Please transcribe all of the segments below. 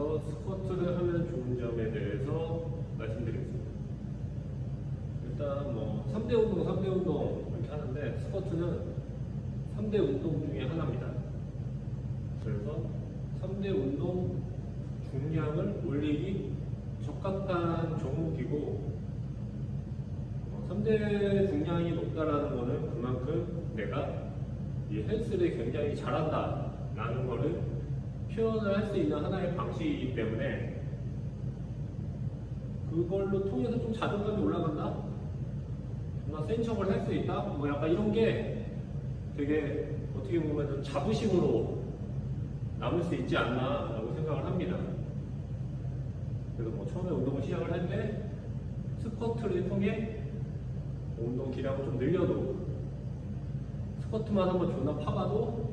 그래서 스쿼트를 하면 좋은 점에 대해서 말씀드리겠습니다. 일단 뭐 3대 운동, 3대 운동 이렇게 하는데 스쿼트는 3대 운동 중에 하나입니다. 그래서 3대 운동 중량을 올리기 적합한 종목이고 3대 중량이 높다라는 거는 그만큼 내가 이 헬스를 굉장히 잘한다 라는 거를 표현을 할 수 있는 하나의 방식이기 때문에 그걸로 통해서 좀 자존감이 올라간다? 정말 센 척을 할 수 있다? 뭐 약간 이런 게 되게 어떻게 보면 자부심으로 남을 수 있지 않나 라고 생각을 합니다. 그래서 뭐 처음에 운동을 시작을 할 때 스쿼트를 통해 운동 기량을 좀 늘려도 스쿼트만 한번 존나 파봐도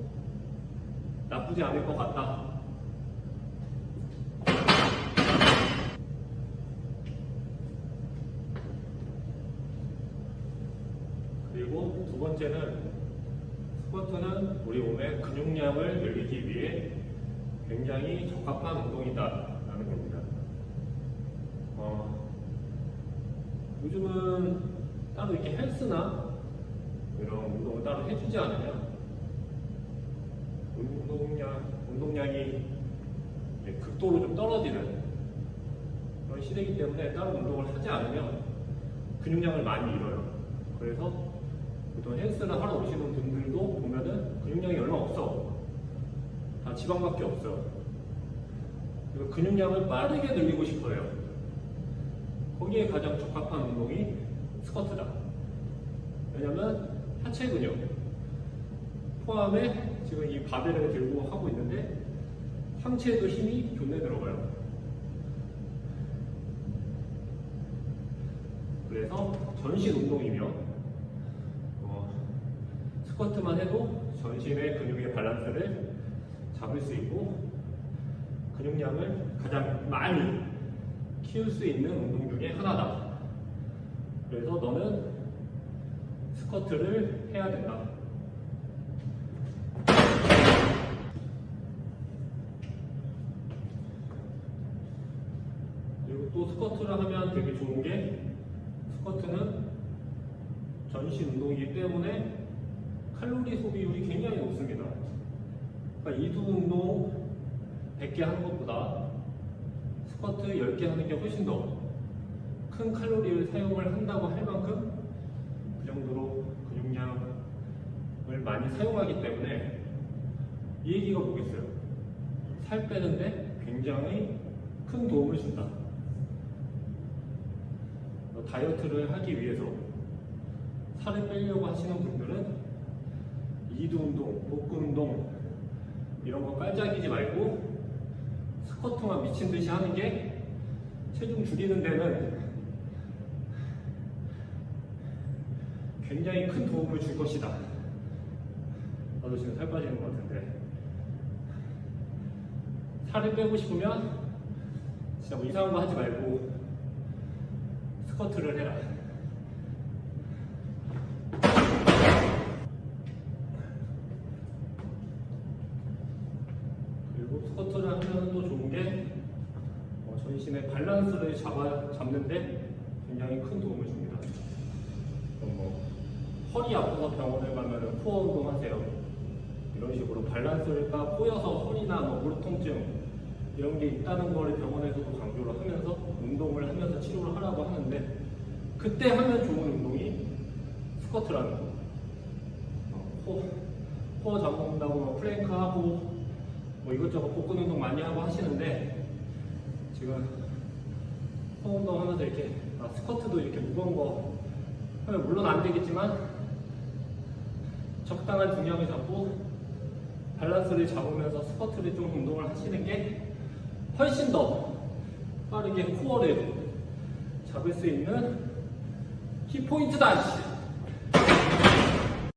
나쁘지 않을 것 같다. 그리고 두 번째는 스쿼트는 우리 몸의 근육량을 늘리기 위해 굉장히 적합한 운동이다 라는 겁니다. 어, 요즘은 따로 이렇게 헬스나 이런 운동을 따로 해주지 않으면 운동량, 운동량이 극도로 좀 떨어지는 그런 시대이기 때문에 따로 운동을 하지 않으면 근육량을 많이 잃어요. 그래서 보통 헬스를 하러 오시는 분들도 보면은 근육량이 얼마 없어. 다 지방밖에 없어. 그래서 근육량을 빠르게 늘리고 싶어요. 거기에 가장 적합한 운동이 스쿼트다. 왜냐면 하체 근육 포함해 지금 이 바벨을 들고 하고 있는데 상체에도 힘이 존내 들어가요. 그래서 전신 운동이며 어, 스쿼트만 해도 전신의 근육의 밸런스를 잡을 수 있고 근육량을 가장 많이 키울 수 있는 운동 중에 하나다. 그래서 너는 스쿼트를 해야 된다. 그리고 또 스쿼트를 하면 되게 좋은 게 스쿼트는 전신 운동이기 때문에 칼로리 소비율이 굉장히 높습니다. 그러니까 이두 운동 100개 하는 것보다 스쿼트 10개 하는 게 훨씬 더 큰 칼로리를 사용을 한다고 할 만큼 그 정도로 근육량을 많이 사용하기 때문에 이 얘기가 뭐겠어요? 살 빼는데 굉장히 큰 도움을 준다. 어, 다이어트를 하기 위해서 살을 빼려고 하시는 분들은 이두 운동, 복근 운동 이런 거 깔짝이지 말고 스쿼트만 미친 듯이 하는 게 체중 줄이는 데는 굉장히 큰 도움을 줄 것이다. 나도 지금 살 빠지는 것 같은데 살을 빼고 싶으면 진짜 뭐 이상한 거 하지 말고 스쿼트를 해라. 그리고 스쿼트를 하면 또 좋은 게 어, 전신의 밸런스를 잡아, 잡는데 굉장히 큰 도움을 줍니다. 뭐 허리 아파서 병원을 가면 코어 운동 하세요. 이런 식으로 밸런스가 꼬여서 허리나 뭐 무릎 통증 이런 게 있다는 거를 병원에서도 강조를 하면서 운동을 하면서 치료를 하라고 그때 하면 좋은 운동이 스쿼트라는 거. 어, 코, 코어 잡는다고 뭐 플랭크 하고 뭐 이것저것 복근 운동 많이 하고 하시는데 지금 코어 운동 하면서 이렇게 아, 스쿼트도 이렇게 무거운 거 하면 물론 안 되겠지만 적당한 중량을 잡고 밸런스를 잡으면서 스쿼트를 좀 운동을 하시는 게 훨씬 더 빠르게 코어를 잡을 수 있는 키포인트다! 씨.